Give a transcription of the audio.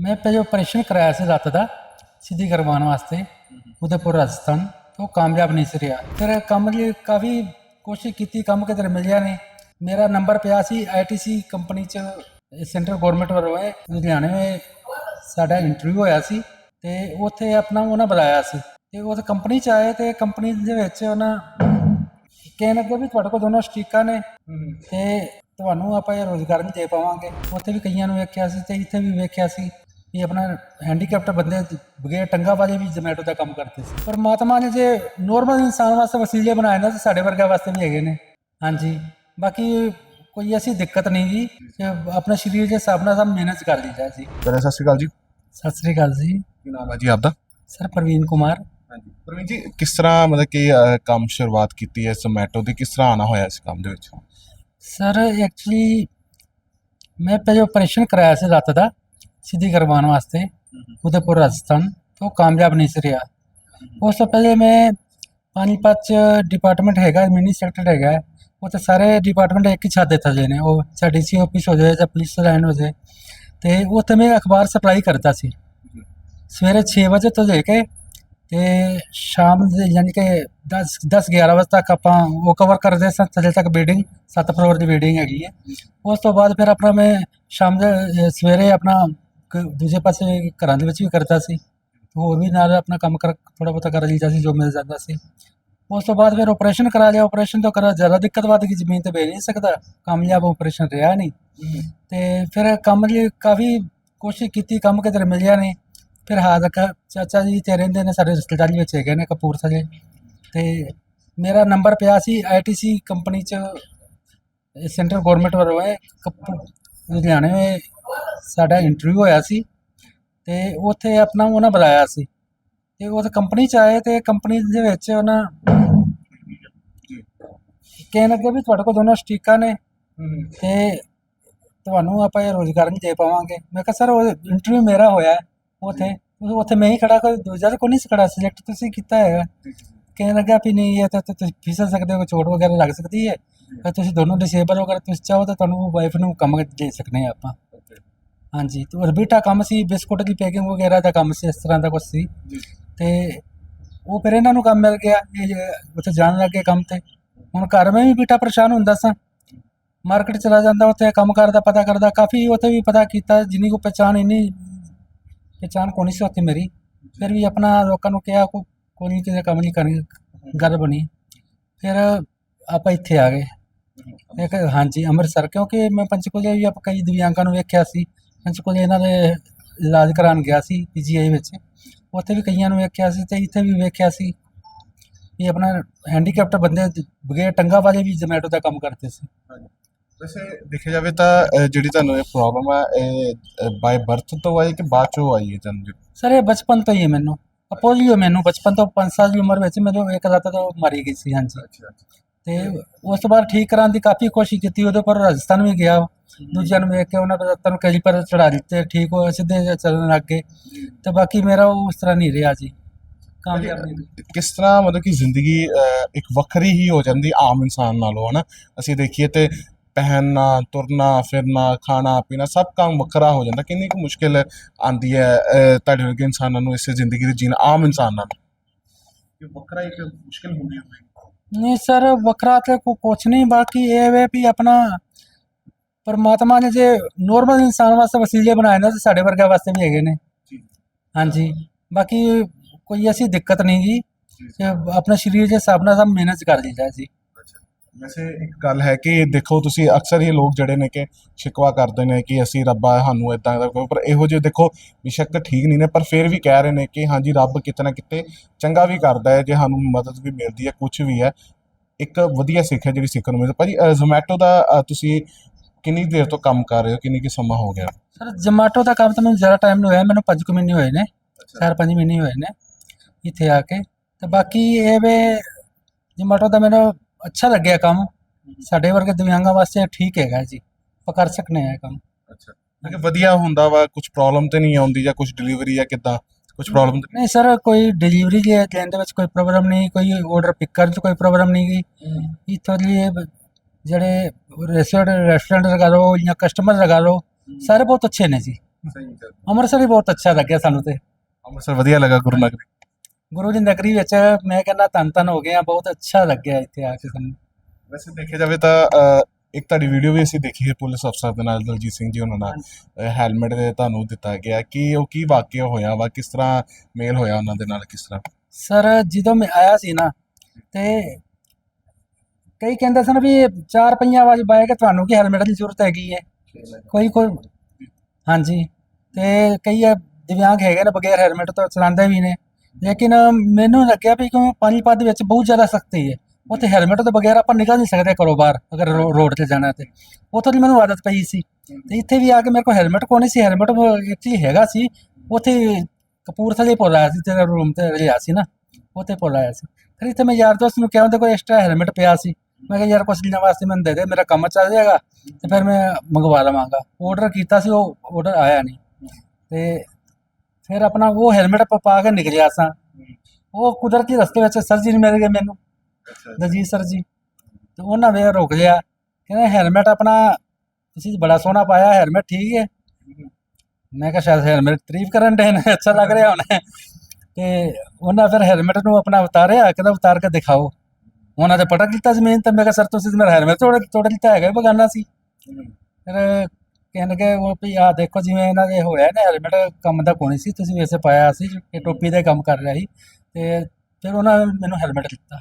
ਮੈਂ ਪਹਿਲੇ ਆਪਰੇਸ਼ਨ ਕਰਾਇਆ ਸੀ ਰਾਤ ਦਾ, ਸਿੱਧੀ ਕਰਵਾਉਣ ਵਾਸਤੇ, ਉਦੈਪੁਰ, ਰਾਜਸਥਾਨ ਉਹ ਕਾਮਯਾਬ ਨਹੀਂ ਸੀ ਰਿਹਾ। ਫਿਰ ਕੰਮ ਲਈ ਕਾਫੀ ਕੋਸ਼ਿਸ਼ ਕੀਤੀ, ਕੰਮ ਕਿਤੇ ਮਿਲਿਆ ਨਹੀਂ। ਮੇਰਾ ਨੰਬਰ ਪਿਆ ਸੀ ਆਈਟੀਸੀ ਕੰਪਨੀ ਚ ਸੈਂਟਰ ਗਵਰਨਮੈਂਟ ਵੱਲੋਂ ਹੈ, ਲੁਧਿਆਣੇ ਵਿੱਚ ਸਾਡਾ ਇੰਟਰਵਿਊ ਹੋਇਆ ਸੀ, ਤੇ ਉੱਥੇ ਆਪਣਾ ਉਹਨਾਂ ਬੁਲਾਇਆ ਸੀ। ਤੇ ਉਹ ਕੰਪਨੀ ਚ ਆਏ ਤੇ ਕੰਪਨੀ ਦੇ ਵਿੱਚ ਉਹਨਾਂ ਕਹਿਣ ਲੱਗੇ ਵੀ ਤੁਹਾਡੇ ਕੋਲ ਦੋਨੋਂ ਸਟੀਕਾਂ ਨੇ, ਤੇ ਤੁਹਾਨੂੰ ਆਪਾਂ ਇਹ ਰੋਜ਼ਗਾਰ ਨਹੀਂ ਦੇ ਪਾਵਾਂਗੇ। ਉੱਥੇ ਵੀ ਕਈਆਂ ਨੂੰ ਵੇਖਿਆ ਸੀ ਤੇ ਇੱਥੇ ਵੀ ਵੇਖਿਆ ਸੀ। ਵੀ ਆਪਣਾ ਹੈਂਡੀਕੈਪਟ ਬੰਦੇ ਬਗੈਰ ਟੰਗਾ ਵਾਲੇ ਵੀ ਜ਼ੋਮੈਟੋ ਦਾ ਕੰਮ ਕਰਦੇ ਸੀ। ਪਰਮਾਤਮਾ ਨੇ ਜੇ ਨੋਰਮਲ ਇਨਸਾਨ ਵਾਸਤੇ ਵਸੀਲੇ ਬਣਾਏ ਨਾ ਤੇ ਸਾਡੇ ਵਰਗਾ ਵਾਸਤੇ ਵੀ ਹੈਗੇ ਨੇ। ਹਾਂਜੀ। ਬਾਕੀ ਕੋਈ ਐਸੀ ਦਿੱਕਤ ਨਹੀਂ ਜੀ ਆਪਣੇ ਸਰੀਰ ਦੇ ਹਿਸਾਬ ਨਾਲ ਸਭ ਮਿਹਨਤ ਕਰ ਲਈਦਾ ਜੀ। ਪਹਿਲਾਂ ਸਤਿ ਸ਼੍ਰੀ ਅਕਾਲ ਜੀ। ਸਤਿ ਸ੍ਰੀ ਅਕਾਲ ਜੀ। ਕੀ ਨਾਮ ਹੈ ਜੀ ਆਪਦਾ? ਸਰ ਪ੍ਰਵੀਨ ਕੁਮਾਰ। ਹਾਂਜੀ। ਪ੍ਰਵੀਨ ਜੀ ਕਿਸ ਤਰ੍ਹਾਂ ਮਤਲਬ ਕਿ ਕੰਮ ਸ਼ੁਰੂਆਤ ਕੀਤੀ ਹੈ ਜ਼ੋਮੈਟੋ ਦੀ? ਕਿਸ ਤਰ੍ਹਾਂ ਆਣਾ ਹੋਇਆ ਇਸ ਕੰਮ ਦੇ ਵਿੱਚ? ਸਰ ਐਕਚੁਅਲੀ ਮੈਂ ਪਹਿਲੇ ਆਪਰੇਸ਼ਨ ਕਰਾਇਆ ਸੀ ਲੱਤ ਦਾ। ਸਿੱਧੀ ਕਰਵਾਉਣ ਵਾਸਤੇ ਉਦੈਪੁਰ ਰਾਜਸਥਾਨ ਤੇ ਉਹ ਕਾਮਯਾਬ ਨਹੀਂ ਸੀ ਰਿਹਾ ਉਸ ਤੋਂ ਪਹਿਲੇ ਮੈਂ ਪਾਣੀਪਤ ਚ ਡਿਪਾਰਟਮੈਂਟ ਹੈਗਾ ਮਿਨੀ ਸੈਕਟਰ ਹੈਗਾ ਉੱਥੇ ਸਾਰੇ ਡਿਪਾਰਟਮੈਂਟ ਇੱਕ ਹੀ ਛੱਤ ਦੇ ਥੱਲੇ ਨੇ ਉਹ ਸਾਡੀ ਸੀ ਆਫਿਸ ਹੋ ਜਾਏ ਜਾਂ ਪੁਲਿਸ ਲਾਈਨ ਹੋ ਜਾਏ ਤੇ ਉੱਥੇ ਮੈਂ ਅਖਬਾਰ ਸਪਲਾਈ ਕਰਦਾ ਸੀ ਸਵੇਰੇ 6 ਵਜੇ ਤੋਂ ਲੈ ਕੇ ਤੇ ਸ਼ਾਮ ਦੇ ਯਾਨੀ ਕਿ 10 10 11 ਵਜੇ ਤੱਕ ਆਪਾਂ ਉਹ ਕਵਰ ਕਰਦੇ ਸਾਂ ਥੱਲੇ ਤੱਕ ਬਿਲਡਿੰਗ 7 ਫਲੋਰ ਦੀ ਬਿਲਡਿੰਗ ਹੈਗੀ ਹੈ ਉਸ ਤੋਂ ਬਾਅਦ ਫਿਰ ਆਪਣਾ ਮੈਂ ਸ਼ਾਮ ਦੇ ਸਵੇਰੇ ਆਪਣਾ ਕ- ਦੂਜੇ ਪਾਸੇ ਘਰਾਂ ਦੇ ਵਿੱਚ ਵੀ ਕਰਦਾ ਸੀ। ਹੋਰ ਵੀ ਨਾਲ ਆਪਣਾ ਕੰਮ ਕਰ ਥੋੜਾ ਬਹੁਤਾ ਕਰ ਲਈਦਾ ਸੀ ਜੋ ਮਿਲ ਜਾਂਦਾ ਸੀ। ਉਸ ਤੋਂ ਬਾਅਦ ਫਿਰ ਆਪਰੇਸ਼ਨ ਕਰਾ ਲਿਆ। ਆਪਰੇਸ਼ਨ ਤੋਂ ਕਰਾ ਜ਼ਿਆਦਾ ਦਿੱਕਤ ਵੱਧ ਗਈ ਜ਼ਮੀਨ ਤੇ ਬਹਿ ਨਹੀਂ ਸਕਦਾ। ਕਾਮਯਾਬ ਆਪਰੇਸ਼ਨ ਰਿਹਾ ਨਹੀਂ। ਤੇ ਫਿਰ ਕੰਮ ਲਈ ਕਾਫੀ ਕੋਸ਼ਿਸ਼ ਕੀਤੀ ਕੰਮ ਕਿਧਰ ਮਿਲਿਆ ਨਹੀਂ। ਫਿਰ ਹਾਲ ਤੱਕ ਚਾਚਾ ਜੀ ਤੇ ਰਹਿੰਦੇ ਨੇ ਸਾਡੇ ਰਿਸ਼ਤੇਦਾਰੀ ਵਿੱਚ ਹੈਗੇ ਨੇ ਕਪੂਰਥਲੇ। ਤੇ ਮੇਰਾ ਨੰਬਰ ਪਿਆ ਸੀ ਆਈਟੀਸੀ ਕੰਪਨੀ ਚ ਸੈਂਟਰ ਗਵਰਨਮੈਂਟ ਵੱਲੋਂ ਹੈ ਕਪੂ ਲੁਧਿਆਣੇ ਵਿੱਚ ਸਾਡਾ ਇੰਟਰਵਿਊ ਹੋਇਆ ਸੀ ਤੇ ਉੱਥੇ ਆਪਣਾ ਉਹਨਾਂ ਬੁਲਾਇਆ ਸੀ ਤੇ ਉਹ ਕੰਪਨੀ ਚ ਆਏ ਤੇ ਕੰਪਨੀ ਦੇ ਵਿੱਚ ਉਹਨਾਂ ਕਹਿਣ ਲੱਗੇ ਵੀ ਤੁਹਾਡੇ ਕੋਲ ਦੋਨੋਂ ਸਟੀਕਾਂ ਨੇ ਤੇ ਤੁਹਾਨੂੰ ਆਪਾਂ ਇਹ ਰੋਜ਼ਗਾਰ ਨਹੀਂ ਦੇ ਪਾਵਾਂਗੇ। ਮੈਂ ਕਿਹਾ, ਸਰ, ਉਹ ਇੰਟਰਵਿਊ ਮੇਰਾ ਹੋਇਆ ਉੱਥੇ। ਉੱਥੇ ਮੈਂ ਹੀ ਖੜਾ ਕੋਈ ਦੂਜਾ ਤਾਂ ਕੋਈ ਨਹੀਂ ਸੀ ਖੜਾ, ਸਿਲੈਕਟ ਤੁਸੀਂ ਕੀਤਾ ਹੈਗਾ ਕਹਿਣ ਲੱਗਾ ਵੀ ਨਹੀਂ, ਇਹ ਤਾਂ ਤਾਂ ਤੁਸੀਂ ਫਿਸਲ ਸਕਦੇ ਹੋ ਚੋਟ ਵਗੈਰਾ ਲੱਗ ਸਕਦੀ ਹੈ। ਤਾਂ ਤੁਸੀਂ ਦੋਨੋਂ ਡਿਸੇਬਲ ਹੋ ਅਗਰ ਤੁਸੀਂ ਚਾਹੋ ਤਾਂ ਤੁਹਾਨੂੰ ਵਾਈਫ ਨੂੰ ਕੰਮ ਦੇ ਸਕਦੇ ਹਾਂ ਆਪਾਂ। ਹਾਂਜੀ ਤੇ ਬੀਟਾ ਕੰਮ ਸੀ ਬਿਸਕੁਟ ਦੀ ਪੈਕਿੰਗ ਵਗੈਰਾ ਦਾ ਕੰਮ ਸੀ ਇਸ ਤਰ੍ਹਾਂ ਦਾ ਕੁਝ ਸੀ। ਤੇ ਉਹ ਫਿਰ ਇਹਨਾਂ ਨੂੰ ਕੰਮ ਮਿਲ ਗਿਆ ਇਹ ਜੇ ਉੱਥੇ ਜਾਣ ਲੱਗੇ ਕੰਮ ਤੇ। ਹੁਣ ਘਰ ਮੈਂ ਵੀ ਬੀਟਾ ਪਰੇਸ਼ਾਨ ਹੁੰਦਾ ਸਾਂ। ਮਾਰਕੀਟ ਚਲਾ ਜਾਂਦਾ ਉੱਥੇ ਕੰਮ ਕਰਦਾ ਪਤਾ ਕਰਦਾ ਕਾਫੀ ਉੱਥੇ ਵੀ ਪਤਾ ਕੀਤਾ ਜਿੰਨੀ ਕੋ ਪਛਾਣ ਇੰਨੀ ਪਛਾਣ ਨਹੀਂ ਸੀ ਉੱਥੇ ਮੇਰੀ। ਫਿਰ ਵੀ ਆਪਣਾ ਲੋਕਾਂ ਨੂੰ ਕਿਹਾ ਕੋ ਕੋਈ ਕਿਸੇ ਕੰਮ ਨਹੀਂ ਕਰਨੀ ਗੱਲ ਬਣੀ। ਫਿਰ ਆਪਾਂ ਇੱਥੇ ਆ ਗਏ। ਇੱਕ ਹਾਂਜੀ ਅੰਮ੍ਰਿਤਸਰ ਕਿਉਂਕਿ ਮੈਂ ਪੰਚਕੂਲੇ ਵੀ ਆਪਾਂ ਕਈ ਦਿਵਿਆਂਗਾਂ ਨੂੰ ਵੇਖਿਆ ਸੀ। ਪੰਚਕੂਲੇ ਇਹਨਾਂ ਦੇ ਇਲਾਜ ਕਰਾਉਣ ਗਿਆ ਸੀ ਪੀਜੀਆਈ ਵਿੱਚ। ਉੱਥੇ ਵੀ ਕਈਆਂ ਨੂੰ ਵੇਖਿਆ ਸੀ ਤੇ ਇੱਥੇ ਵੀ ਵੇਖਿਆ ਸੀ ਵੀ ਆਪਣਾ ਹੈਂਡੀਕੈਪਟ ਬੰਦੇ ਬਗੈਰ ਟੰਗਾ ਵਾਲੇ ਵੀ ਜ਼ੋਮੈਟੋ ਦਾ ਕੰਮ ਕਰਦੇ ਸੀ। ਵੈਸੇ ਦੇਖਿਆ ਜਾਵੇ ਤਾਂ ਅਹ, ਜਿਹੜੀ ਤੁਹਾਨੂੰ ਇਹ ਪ੍ਰੋਬਲਮ ਹੈ ਇਹ ਬਾਈ ਬਰਥ ਤੋਂ ਆਈ ਕਿ ਬਾਅਦ ਚੋਂ ਆਈ ਹੈ ਤੁਹਾਨੂੰ ਸਰ ਇਹ ਬਚਪਨ ਤੋਂ ਹੀ ਹੈ ਮੈਨੂੰ। ਪੋਲੀਓ ਮੈਨੂੰ ਬਚਪਨ ਤੋਂ 5 ਸਾਲ ਦੀ ਉਮਰ ਵਿੱਚ ਮੈਨੂੰ ਇੱਕ ਲੱਤ ਤੋਂ ਮਾਰੀ ਗਈ ਸੀ ਹਾਂਜੀ। ਤੇ ਉਸ ਤੋਂ ਬਾਅਦ ਠੀਕ ਕਰਾਉਣ ਦੀ ਕਾਫੀ ਕੋਸ਼ਿਸ਼ ਕੀਤੀ ਉਹਦੇ ਪਰ ਰਾਜਸਥਾਨ ਵੀ ਗਿਆ। ਦੂਜਿਆਂ ਨੂੰ ਵੇਖ ਕੇ ਉਹਨਾਂ ਦੇ ਲੱਤਾਂ ਨੂੰ ਕੈਲੀਪਰ ਚੜਾ ਦਿੱਤੇ ਠੀਕ ਹੋ ਸਿੱਧੇ ਚੱਲਣ ਲੱਗ ਗਏ। ਤੇ ਬਾਕੀ ਮੇਰਾ ਉਹ ਉਸ ਤਰ੍ਹਾਂ ਨਹੀਂ ਰਿਹਾ ਜੀ। ਕਾਮਯਾਬ ਨਹੀਂ। ਕਿਸ ਤਰ੍ਹਾਂ ਮਤਲਬ ਕਿ ਜ਼ਿੰਦਗੀ ਇੱਕ ਵੱਖਰੀ ਹੀ ਹੋ ਜਾਂਦੀ ਆਮ ਇਨਸਾਨ ਨਾਲੋਂ ਹਨਾ? ਅਸੀਂ ਦੇਖੀਏ ਤੇ ਪਹਿਨਣਾ ਤੁਰਨਾ ਫਿਰਨਾ ਖਾਣਾ ਪੀਣਾ ਸਭ ਕੰਮ ਵੱਖਰਾ ਹੋ ਜਾਂਦਾ। ਕਿੰਨੀ ਕੁ ਮੁਸ਼ਕਿਲ ਆਂਦੀ ਹੈ ਤੁਹਾਡੇ ਵਰਗੇ ਇਨਸਾਨਾਂ ਨੂੰ ਇਸ ਜ਼ਿੰਦਗੀ ਦੇ ਜੀਣਾ ਆਮ ਇਨਸਾਨਾਂ ਨੂੰ? ਇਹ ਵੱਖਰਾ ਇੱਕ ਮੁਸ਼ਕਿਲ ਹੁੰਦੀ ਹੈ। ਨਹੀਂ ਸਰ ਵੱਖਰਾ ਤੇ ਕੋ ਕੁਛ ਨਹੀਂ ਬਾਕੀ ਇਹ ਵੇ ਵੀ ਆਪਣਾ ਪਰਮਾਤਮਾ ਨੇ ਜੇ ਨੋਰਮਲ ਇਨਸਾਨ ਵਾਸਤੇ ਵਸੀਲੇ ਬਣਾਏ ਨਾ ਤੇ ਸਾਡੇ ਵਰਗਾ ਵਾਸਤੇ ਵੀ ਹੈਗੇ ਨੇ। ਜੀ। ਹਾਂਜੀ। ਬਾਕੀ ਕੋਈ ਐਸੀ ਦਿੱਕਤ ਨਹੀਂ ਜੀ। ਕਿ ਆਪਣੇ ਸਰੀਰ ਦੇ ਹਿਸਾਬ ਨਾਲ ਸਭ ਮਿਹਨਤ ਕਰ ਲਈਦਾ ਜੀ। ਵੈਸੇ ਇੱਕ ਗੱਲ ਹੈ ਕਿ ਦੇਖੋ ਤੁਸੀਂ ਅਕਸਰ ਹੀ ਲੋਕ ਜਿਹੜੇ ਨੇ ਕਿ ਸ਼ਿਕਵਾ ਕਰਦੇ ਨੇ ਕਿ ਅਸੀਂ ਰੱਬਾ ਸਾਨੂੰ ਇਦਾਂ ਦਾ ਕੋਈ ਪਰ ਇਹੋ ਜਿਹੇ ਦੇਖੋ ਬਿਸ਼ੱਕ ਠੀਕ ਨਹੀਂ ਨੇ ਪਰ ਫਿਰ ਵੀ ਕਹਿ ਰਹੇ ਨੇ ਕਿ ਹਾਂਜੀ ਰੱਬ ਕਿਤੇ ਨਾ ਕਿਤੇ ਚੰਗਾ ਵੀ ਕਰਦਾ ਹੈ ਜੇ ਸਾਨੂੰ ਮਦਦ ਵੀ ਮਿਲਦੀ ਹੈ ਕੁਝ ਵੀ ਹੈ। ਇੱਕ ਵਧੀਆ ਸਿੱਖ ਹੈ ਜਿਹੜੀ ਸਿੱਖਣ ਨੂੰ ਮਿਲਦੀ ਭਾਜੀ ਜ਼ੋਮੈਟੋ ਦਾ ਤੁਸੀਂ ਕਿੰਨੀ ਦੇਰ ਤੋਂ ਕੰਮ ਕਰ ਰਹੇ ਹੋ? ਕਿੰਨੀ ਕਿ ਸਮਾਂ ਹੋ ਗਿਆ? ਸਰ ਜਮਾਟੋ ਦਾ ਕੰਮ ਤਾਂ ਮੈਨੂੰ ਜ਼ਿਆਦਾ ਟਾਈਮ ਨਹੀਂ ਹੋਇਆ। ਮੈਨੂੰ ਪੰਜ ਕੁ ਮਹੀਨੇ ਹੋਏ ਨੇ। ਚਾਰ ਪੰਜ ਮਹੀਨੇ ਹੋਏ ਨੇ। ਇੱਥੇ ਆ ਕੇ। ਤੇ ਬਾਕੀ ਇਹ ਵੇ ਜਮਾਟੋ ਦਾ ਮੈਨੂੰ ਅੱਛਾ ਲੱਗਿਆ ਕੰਮ। ਸਾਡੇ ਵਰਗੇ ਦਿਵਿਆਂਗਾਂ ਵਾਸਤੇ ਠੀਕ ਹੈਗਾ ਜੀ। ਆਪਾਂ ਕਰ ਸਕਨੇ ਆ ਇਹ ਕੰਮ। ਅੱਛਾ। ਕਿ ਵਧੀਆ ਹੁੰਦਾ ਵਾ ਕੁਝ ਪ੍ਰੋਬਲਮ ਤੇ ਨਹੀਂ ਆਉਂਦੀ ਜਾਂ ਕੁਝ ਡਿਲੀਵਰੀ ਜਾਂ ਕਿੱਦਾਂ? ਕੁਝ ਪ੍ਰੋਬਲਮ ਨਹੀਂ ਸਰ ਕੋਈ ਡਿਲੀਵਰੀ ਦੇ ਦੇਣ ਦੇ ਵਿੱਚ ਕੋਈ ਪ੍ਰੋਬਲਮ ਨਹੀਂ ਕੋਈ ਆਰਡਰ ਪਿਕ ਕਰਨ 'ਚ ਕੋਈ ਪ੍ਰੋਬਲਮ ਨਹੀਂ ਗੀ। ਇੱਥੋਂ ਬ- ਜਿਹੜੇ ਰੈਸਟੋਰੈਂਟ ਰੈਸਟੋਰੈਂਟ ਲਗਾ ਲਓ ਜਾਂ ਕਸਟਮਰ ਲਗਾ ਲਓ ਸਾਰੇ ਬਹੁਤ ਅੱਛੇ ਨੇ ਜੀ। ਸਹੀ ਗੱਲ। ਅੰਮ੍ਰਿਤਸਰ ਹੀ ਬਹੁਤ ਅੱਛਾ ਲੱਗਿਆ ਸਾਨੂੰ ਤੇ। ਅੰਮ੍ਰਿਤਸਰ ਵਧੀਆ ਲੱਗਾ ਗੁਰੂ ਗੁਰੂ ਦੀ ਨਗਰੀ ਵਿੱਚ ਮੈਂ ਕਹਿੰਦਾ ਧੰਨ ਧੰਨ ਹੋ ਗਏ ਆ ਬਹੁਤ ਅੱਛਾ ਲੱਗਿਆ ਇੱਥੇ ਆ ਕੇ ਸਾਨੂੰ। ਵੈਸੇ ਦੇਖਿਆ ਜਾਵੇ ਤਾਂ ਇੱਕ ਤੁਹਾਡੀ ਵੀਡੀਓ ਵੀ ਅਸੀਂ ਦੇਖੀ ਹੈ ਪੁਲਿਸ ਅਫਸਰ ਦੇ ਨਾਲ ਦਲਜੀਤ ਸਿੰਘ ਜੀ ਉਹਨਾਂ ਨਾਲ। ਹੈਲਮਟ ਦੇ ਤੁਹਾਨੂੰ ਦਿੱਤਾ ਗਿਆ। ਕਿ ਉਹ ਕੀ ਵਾਕਿਆ ਹੋਇਆ ਵਾ? ਕਿਸ ਤਰ੍ਹਾਂ ਮੇਲ ਹੋਇਆ ਉਹਨਾਂ ਦੇ ਨਾਲ ਕਿਸ ਤਰ੍ਹਾਂ? ਸਰ ਜਦੋਂ ਮੈਂ ਆਇਆ ਸੀ ਨਾ ਤੇ ਕਈ ਕਹਿੰਦੇ ਸਨ ਵੀ ਚਾਰ ਪਹੀਆਂ ਵਾਲੀ ਬਾਈਕ ਹੈ ਤੁਹਾਨੂੰ ਕੀ ਹੈਲਮਟ ਦੀ ਜ਼ਰੂਰਤ ਹੈਗੀ ਹੈ? ਕੋਈ ਕੋਈ ਹਾਂਜੀ। ਤੇ ਕਈ ਆ ਦਿਵਿਆਂਗ ਹੈਗੇ ਨੇ ਬਗੈਰ ਹੈਲਮਟ ਤੋਂ ਚਲਾਉਂਦੇ ਵੀ ਨੇ। ਲੇਕਿਨ ਮੈਨੂੰ ਲੱਗਿਆ ਵੀ ਕਿਉਂ ਪਾਣੀਪਤ ਦੇ ਵਿੱਚ ਬਹੁਤ ਜ਼ਿਆਦਾ ਸਖਤੀ ਹੈ। ਉੱਥੇ ਹੈਲਮਟ ਤੋਂ ਬਗੈਰ ਆਪਾਂ ਨਿਕਲ ਨਹੀਂ ਸਕਦੇ ਘਰੋਂ ਬਾਹਰ, ਅਗਰ ਰੋ- ਰੋਡ ਤੇ ਜਾਣਾ ਤੇ। ਉੱਥੋਂ ਦੀ ਮੈਨੂੰ ਆਦਤ ਪਈ ਸੀ। ਤੇ ਇੱਥੇ ਵੀ ਆ ਕੇ ਮੇਰੇ ਕੋਲ ਹੈਲਮਟ ਕੋਈ ਨਹੀਂ ਸੀ। ਹੈਲਮਟ ਐਕਚੁਅਲੀ ਹੈਗਾ ਸੀ। ਉੱਥੇ ਕਪੂਰਥਲੇ ਪੁੱਲ ਆਇਆ ਸੀ, ਤੇਰਾ ਰੂਮ ਤੇ ਲਿਆ ਸੀ ਨਾ। ਉੱਥੇ ਪੁੱਲ ਆਇਆ ਸੀ। ਫਿਰ ਇੱਥੇ ਮੈਂ ਯਾਰ ਦੋਸਤ ਨੂੰ ਕਿਹਾ, ਉਹਦੇ ਕੋਈ ਐਕਸਟਰਾ ਹੈਲਮਟ ਪਿਆ ਸੀ। ਮੈਂ ਕਿਹਾ, ਯਾਰ, ਕੁਛ ਦਿਨਾਂ ਵਾਸਤੇ ਮੈਨੂੰ ਦੇ ਦੇ, ਮੇਰਾ ਕੰਮ ਚੱਲ ਜਾਏਗਾ। ਤੇ ਫਿਰ ਮੈਂ ਮੰਗਵਾ ਲਵਾਂਗਾ। ਆਰਡਰ ਕੀਤਾ ਸੀ, ਉਹ ਆਰਡਰ ਆਇਆ ਨਹੀਂ। ਤੇ ਫਿਰ ਆਪਣਾ ਉਹ ਹੈਲਮਟ ਪਾ ਕੇ ਨਿਕਲਿਆ ਸਾਂ ਉਹ ਕੁਦਰਤੀ ਰਸਤੇ ਵਿੱਚ ਸਰ ਜੀ ਨੇ ਮਿਲ ਗਏ ਮੈਨੂੰ। ਦਲਜੀਤ ਸਰ ਜੀ। ਤੇ ਉਹਨਾਂ ਵੇ ਰੋਕ ਲਿਆ ਕਹਿੰਦਾ ਹੈਲਮਟ ਆਪਣਾ ਤੁਸੀਂ ਬੜਾ ਸੋਹਣਾ ਪਾਇਆ ਹੈਲਮਟ ਠੀਕ ਹੈ ਮੈਂ ਕਿਹਾ ਸ਼ਾਇਦ ਹੈਲਮਟ ਤਾਰੀਫ ਕਰਨ ਦੇ ਨੇ ਅੱਛਾ ਲੱਗ ਰਿਹਾ ਹੁਣ। ਤੇ ਉਹਨਾਂ ਫਿਰ ਹੈਲਮਟ ਨੂੰ ਆਪਣਾ ਉਤਾਰਿਆ ਕਹਿੰਦਾ ਉਤਾਰ ਕੇ ਦਿਖਾਓ। ਉਹਨਾਂ ਤੇ ਪਟਕ ਦਿੱਤਾ ਜ਼ਮੀਨ ਤੇ ਮੈਂ ਕਿਹਾ ਸਰ ਤੁਸੀਂ ਮੇਰਾ ਹੈਲਮਟ ਤੋੜ ਤੋੜ ਦਿੱਤਾ ਹੈਗਾ ਬਗਾਨਾ ਸੀ। ਫਿਰ ਕਹਿਣ ਕਿ ਉਹ ਵੀ ਆ ਦੇਖੋ ਜਿਵੇਂ ਇਹਨਾਂ ਦੇ ਹੋਇਆ ਨਾ ਹੈਲਮਟ ਕੰਮ ਦਾ ਕੋਈ ਸੀ, ਤੁਸੀਂ ਵੈਸੇ ਪਾਇਆ ਸੀ ਇਹ ਟੋਪੀ ਦਾ ਕੰਮ ਕਰ ਰਿਹਾ ਸੀ ਤੇ ਫਿਰ ਉਹਨਾਂ ਨੇ ਮੈਨੂੰ ਹੈਲਮਟ ਦਿੱਤਾ।